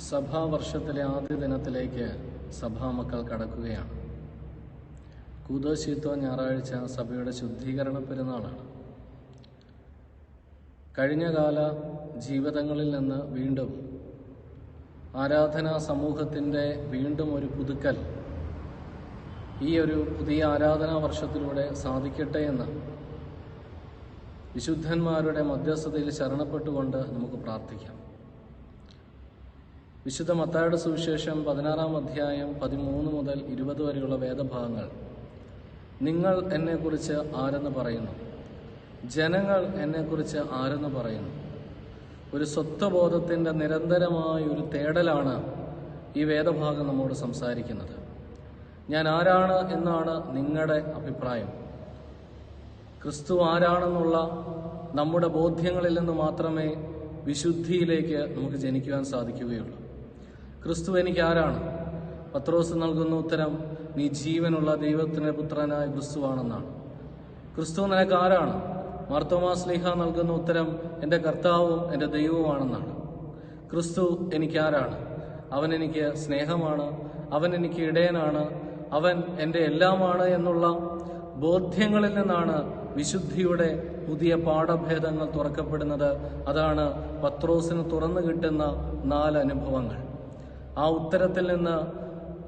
സഭാവർഷത്തിലെ ആദ്യ ദിനത്തിലേക്ക് സഭാമക്കൾ കടക്കുകയാണ്. കൂതോശീത്വ ഞായറാഴ്ച സഭയുടെ ശുദ്ധീകരണ പെരുന്നാളാണ്. കഴിഞ്ഞകാല ജീവിതങ്ങളിൽ നിന്ന് വീണ്ടും ആരാധനാ സമൂഹത്തിന്റെ വീണ്ടും ഒരു പുതുക്കൽ ഈ ഒരു പുതിയ ആരാധനാ വർഷത്തിലൂടെ സാധിക്കട്ടെ എന്ന് വിശുദ്ധന്മാരുടെ മധ്യസ്ഥതയിൽ ശരണപ്പെട്ടുകൊണ്ട് നമുക്ക് പ്രാർത്ഥിക്കാം. വിശുദ്ധ മത്തായുടെ സുവിശേഷം പതിനാറാം അധ്യായം പതിമൂന്ന് മുതൽ ഇരുപത് വരെയുള്ള വേദഭാഗങ്ങൾ. നിങ്ങൾ എന്നെക്കുറിച്ച് ആരെന്ന് പറയുന്നു? ജനങ്ങൾ എന്നെക്കുറിച്ച് ആരെന്ന് പറയുന്നു? ഒരു സ്വത്വബോധത്തിന്റെ നിരന്തരമായ ഒരു തേടലാണ് ഈ വേദഭാഗം നമ്മോട് സംസാരിക്കുന്നത്. ഞാൻ ആരാണ് എന്നാണ് നിങ്ങളുടെ അഭിപ്രായം. ക്രിസ്തു ആരാണെന്നുള്ള നമ്മുടെ ബോധ്യങ്ങളിൽ നിന്ന് മാത്രമേ വിശുദ്ധിയിലേക്ക് നമുക്ക് ജനിക്കുവാൻ സാധിക്കുകയുള്ളൂ. ക്രിസ്തു എനിക്ക് ആരാണ് പത്രോസ് നൽകുന്ന ഉത്തരം നീ ജീവനുള്ള ദൈവത്തിന്റെ പുത്രനായ ക്രിസ്തുവാണെന്നാണ്. ക്രിസ്തു നിനക്ക് ആരാണ് മാർത്തോമാ സ്ലീഹ നൽകുന്ന ഉത്തരം എന്റെ കർത്താവും എന്റെ ദൈവവുമാണെന്നാണ്. ക്രിസ്തു എനിക്ക് ആരാണ് അവൻ എനിക്ക് സ്നേഹമാണ്. അവൻ എനിക്ക് ഇടയനാണ്. അവൻ എന്റെ എല്ലാമാണ് എന്നുള്ള ബോധ്യങ്ങളിൽ നിന്നാണ് വിശുദ്ധിയുടെ പുതിയ പാഠഭേദങ്ങൾ തുറക്കപ്പെടുന്നത്. അതാണ് പത്രോസിന് തുറന്നു കിട്ടുന്ന നാല് അനുഭവങ്ങൾ. ആ ഉത്തരത്തിൽ നിന്ന്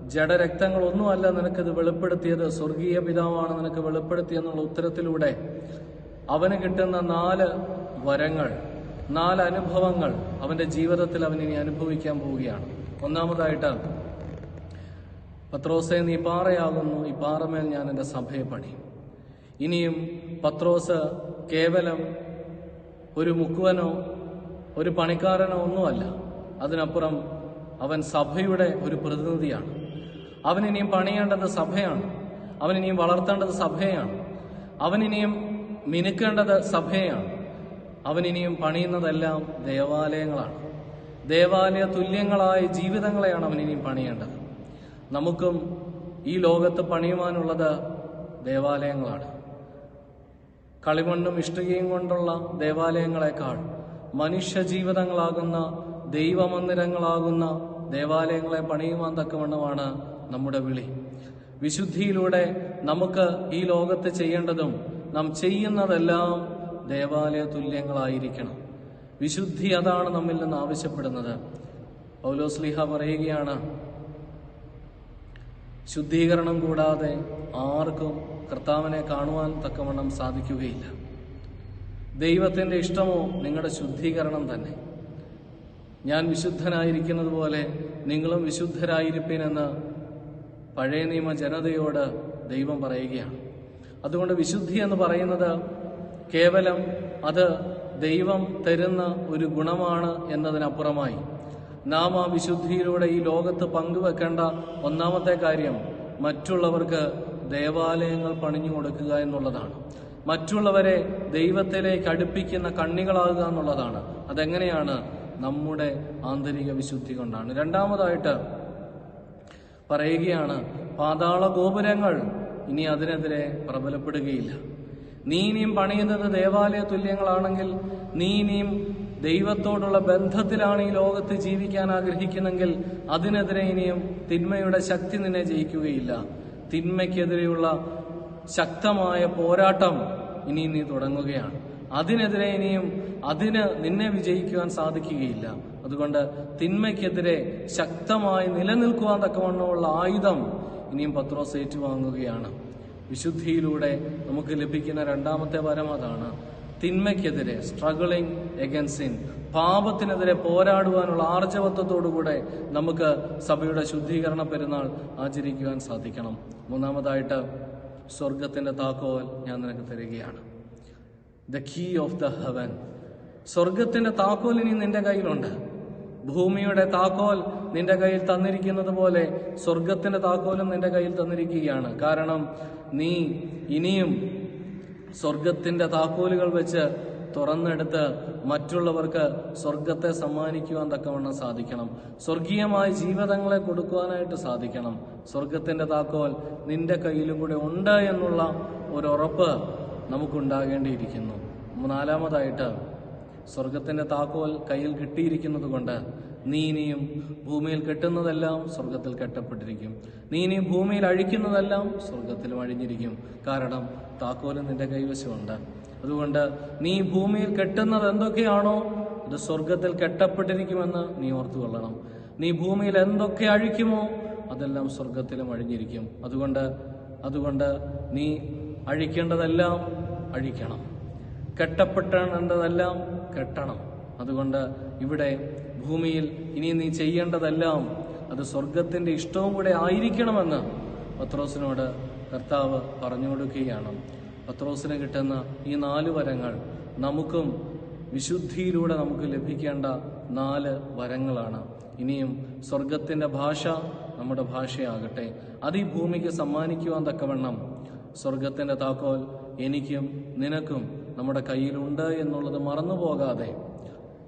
ജഡരക്തങ്ങളൊന്നുമല്ല നിനക്കിത് വെളിപ്പെടുത്തിയത്. സ്വർഗീയ പിതാവാണ് നിനക്ക് വെളിപ്പെടുത്തിയെന്നുള്ള ഉത്തരത്തിലൂടെ അവന് കിട്ടുന്ന നാല് വരങ്ങൾ നാല് അനുഭവങ്ങൾ അവന്റെ ജീവിതത്തിൽ അവൻ ഇനി അനുഭവിക്കാൻ പോവുകയാണ്. ഒന്നാമതായിട്ട് പത്രോസെ നീ പാറയാകുന്നു. ഈ പാറമേൽ ഞാൻ എന്റെ സഭയെ പണി. ഇനിയും പത്രോസ് കേവലം ഒരു മുക്കുവനോ ഒരു പണിക്കാരനോ ഒന്നുമല്ല. അതിനപ്പുറം അവൻ സഭയുടെ ഒരു പ്രതിനിധിയാണ്. അവൻ ഇനിയും പണിയേണ്ടത് സഭയാണ്. അവൻ ഇനിയും വളർത്തേണ്ടത് സഭയാണ്. അവൻ ഇനിയും മിനുക്കേണ്ടത് സഭയാണ്. അവൻ ഇനിയും പണിയുന്നതെല്ലാം ദേവാലയങ്ങളാണ്. ദേവാലയ തുല്യങ്ങളായ ജീവിതങ്ങളെയാണ് അവൻ ഇനിയും പണിയേണ്ടത്. നമുക്കും ഈ ലോകത്ത് പണിയുവാനുള്ളത് ദേവാലയങ്ങളാണ്. കളിമണ്ണും ഇഷ്ടികയും കൊണ്ടുള്ള ദേവാലയങ്ങളെക്കാൾ മനുഷ്യ ജീവിതങ്ങളാകുന്ന ദൈവമന്ദിരങ്ങളാകുന്ന ദേവാലയങ്ങളെ പണിയുവാൻ തക്കവണ്ണമാണ് നമ്മുടെ വിളി. വിശുദ്ധിയിലൂടെ നമുക്ക് ഈ ലോകത്ത് ചെയ്യേണ്ടതും നാം ചെയ്യുന്നതെല്ലാം ദേവാലയ തുല്യങ്ങളായിരിക്കണം. വിശുദ്ധി അതാണ് നമ്മിൽ നിന്ന് ആവശ്യപ്പെടുന്നത്. പൗലോസ്ലിഹ പറയുകയാണ് ശുദ്ധീകരണം കൂടാതെ ആർക്കും കർത്താവിനെ കാണുവാൻ തക്കവണ്ണം സാധിക്കുകയില്ല. ദൈവത്തിന്റെ ഇഷ്ടമോ നിങ്ങളുടെ ശുദ്ധീകരണം തന്നെ. ഞാൻ വിശുദ്ധനായിരിക്കുന്നത് പോലെ നിങ്ങളും വിശുദ്ധരായിരിപ്പിനെന്ന് പഴയ നിയമ ജനതയോട് ദൈവം പറയുകയാണ്. അതുകൊണ്ട് വിശുദ്ധി എന്ന് പറയുന്നത് കേവലം അത് ദൈവം തരുന്ന ഒരു ഗുണമാണ് എന്നതിനപ്പുറമായി. നാം ആ വിശുദ്ധിയിലൂടെ ഈ ലോകത്ത് പങ്കുവെക്കേണ്ട ഒന്നാമത്തെ കാര്യം മറ്റുള്ളവർക്ക് ദേവാലയങ്ങൾ പണിഞ്ഞു കൊടുക്കുക എന്നുള്ളതാണ്. മറ്റുള്ളവരെ ദൈവത്തിലേക്ക് അടുപ്പിക്കുന്ന കണ്ണികളാകുക എന്നുള്ളതാണ്. അതെങ്ങനെയാണ്? നമ്മുടെ ആന്തരിക വിശുദ്ധി കൊണ്ടാണ്. രണ്ടാമതായിട്ട് പറയുകയാണ് പാതാള ഗോപുരങ്ങൾ ഇനി അതിനെതിരെ പ്രബലപ്പെടുകയില്ല. നീ ഇനിയും പണിയുന്നത് ദേവാലയ തുല്യങ്ങളാണെങ്കിൽ നീ ഇനിയും ദൈവത്തോടുള്ള ബന്ധത്തിലാണ് ഈ ലോകത്ത് ജീവിക്കാൻ ആഗ്രഹിക്കുന്നെങ്കിൽ അതിനെതിരെ ഇനിയും തിന്മയുടെ ശക്തി നിന്നെ ജയിക്കുകയില്ല. തിന്മയ്ക്കെതിരെയുള്ള ശക്തമായ പോരാട്ടം ഇനി നീ തുടങ്ങുകയാണ്. അതിനെതിരെ ഇനിയും അതിന് നിന്നെ വിജയിക്കുവാൻ സാധിക്കുകയില്ല. അതുകൊണ്ട് തിന്മയ്ക്കെതിരെ ശക്തമായി നിലനിൽക്കുവാൻ തക്കവണ്ണമുള്ള ആയുധം ഇനിയും പത്രോസ് ഏറ്റുവാങ്ങുകയാണ്. വിശുദ്ധിയിലൂടെ നമുക്ക് ലഭിക്കുന്ന രണ്ടാമത്തെ വരം അതാണ് തിന്മയ്ക്കെതിരെ സ്ട്രഗിളിംഗ് എഗൻസിൻ പാപത്തിനെതിരെ പോരാടുവാനുള്ള ആർജവത്വത്തോടുകൂടെ നമുക്ക് സഭയുടെ ശുദ്ധീകരണ പെരുന്നാൾ ആചരിക്കുവാൻ സാധിക്കണം. മൂന്നാമതായിട്ട് സ്വർഗത്തിന്റെ താക്കോൽ ഞാൻ നിനക്ക് തരികയാണ്. The key of the heaven സ്വർഗത്തിന്റെ താക്കോൽ ഇനി നിന്റെ കയ്യിലുണ്ട്. ഭൂമിയുടെ താക്കോൽ നിന്റെ കയ്യിൽ തന്നിരിക്കുന്നത് പോലെ സ്വർഗത്തിന്റെ താക്കോലും നിന്റെ കയ്യിൽ തന്നിരിക്കുകയാണ്. കാരണം നീ ഇനിയും സ്വർഗത്തിന്റെ താക്കോലുകൾ വെച്ച് തുറന്നെടുത്ത് മറ്റുള്ളവർക്ക് സ്വർഗത്തെ സമ്മാനിക്കുവാൻ തക്കവണ്ണം സാധിക്കണം. സ്വർഗീയമായ ജീവിതങ്ങളെ കൊടുക്കുവാനായിട്ട് സാധിക്കണം. സ്വർഗത്തിന്റെ താക്കോൽ നിന്റെ കയ്യിലും കൂടെ ഉണ്ട് എന്നുള്ള ഒരു ഉറപ്പ് നമുക്കുണ്ടാകേണ്ടിയിരിക്കുന്നു. നാലാമതായിട്ട് സ്വർഗത്തിന്റെ താക്കോൽ കയ്യിൽ കിട്ടിയിരിക്കുന്നത് കൊണ്ട് നീ ഇനിയും ഭൂമിയിൽ കെട്ടുന്നതെല്ലാം സ്വർഗത്തിൽ കെട്ടപ്പെട്ടിരിക്കും. നീ ഇനിയും ഭൂമിയിൽ അഴിക്കുന്നതെല്ലാം സ്വർഗത്തിലും അഴിഞ്ഞിരിക്കും. കാരണം താക്കോലും നിന്റെ കൈവശമുണ്ട്. അതുകൊണ്ട് നീ ഭൂമിയിൽ കെട്ടുന്നത് എന്തൊക്കെയാണോ അത് സ്വർഗത്തിൽ കെട്ടപ്പെട്ടിരിക്കുമെന്ന് നീ ഓർത്തു കൊള്ളണം നീ ഭൂമിയിൽ എന്തൊക്കെ അഴിക്കുമോ അതെല്ലാം സ്വർഗത്തിലും അഴിഞ്ഞിരിക്കും. അതുകൊണ്ട് അതുകൊണ്ട് നീ അഴിക്കേണ്ടതെല്ലാം അഴിക്കണം. കെട്ടപ്പെട്ടതെല്ലാം കെട്ടണം. അതുകൊണ്ട് ഇവിടെ ഭൂമിയിൽ ഇനി നീ ചെയ്യേണ്ടതെല്ലാം അത് സ്വർഗത്തിന്റെ ഇഷ്ടവും കൂടെ ആയിരിക്കണമെന്ന് പത്രോസിനോട് കർത്താവ് പറഞ്ഞു കൊടുക്കുകയാണ് പത്രോസിന് കിട്ടുന്ന ഈ നാല് വരങ്ങൾ നമുക്കും വിശുദ്ധിയിലൂടെ നമുക്ക് ലഭിക്കേണ്ട നാല് വരങ്ങളാണ്. ഇനിയും സ്വർഗത്തിന്റെ ഭാഷ നമ്മുടെ ഭാഷയാകട്ടെ. അത് ഈ ഭൂമിക്ക് സമ്മാനിക്കുവാൻ തക്കവണ്ണം സ്വർഗത്തിന്റെ താക്കോൽ എനിക്കും നിനക്കും നമ്മുടെ കയ്യിലുണ്ട് എന്നുള്ളത് മറന്നു പോകാതെ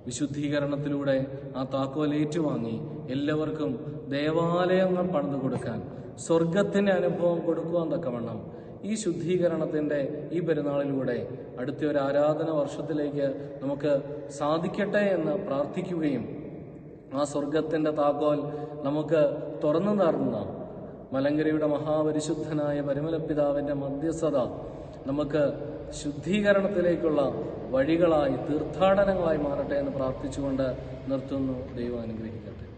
വിശുദ്ധീകരണത്തിലൂടെ ആ താക്കോൽ ഏറ്റുവാങ്ങി എല്ലാവർക്കും ദേവാലയങ്ങൾ പണിതു കൊടുക്കാൻ സ്വർഗത്തിന്റെ അനുഭവം കൊടുക്കുവാൻ തക്കവണ്ണം ഈ ശുദ്ധീകരണത്തിന്റെ ഈ പെരുന്നാളിലൂടെ അടുത്ത ഒരു ആരാധന വർഷത്തിലേക്ക് നമുക്ക് സാധിക്കട്ടെ എന്ന് പ്രാർത്ഥിക്കുകയും ആ സ്വർഗത്തിന്റെ താക്കോൽ നമുക്ക് തുറന്നു തരുന്ന മലങ്കരയുടെ മഹാപരിശുദ്ധനായ പരിമലപിതാവിന്റെ മധ്യസ്ഥത നമുക്ക് ശുദ്ധീകരണത്തിലേക്കുള്ള വഴികളായി തീർത്ഥാടനങ്ങളായി മാറട്ടെ എന്ന് പ്രാർത്ഥിച്ചുകൊണ്ട് നിർത്തുന്നു ദൈവം അനുഗ്രഹിക്കട്ടെ.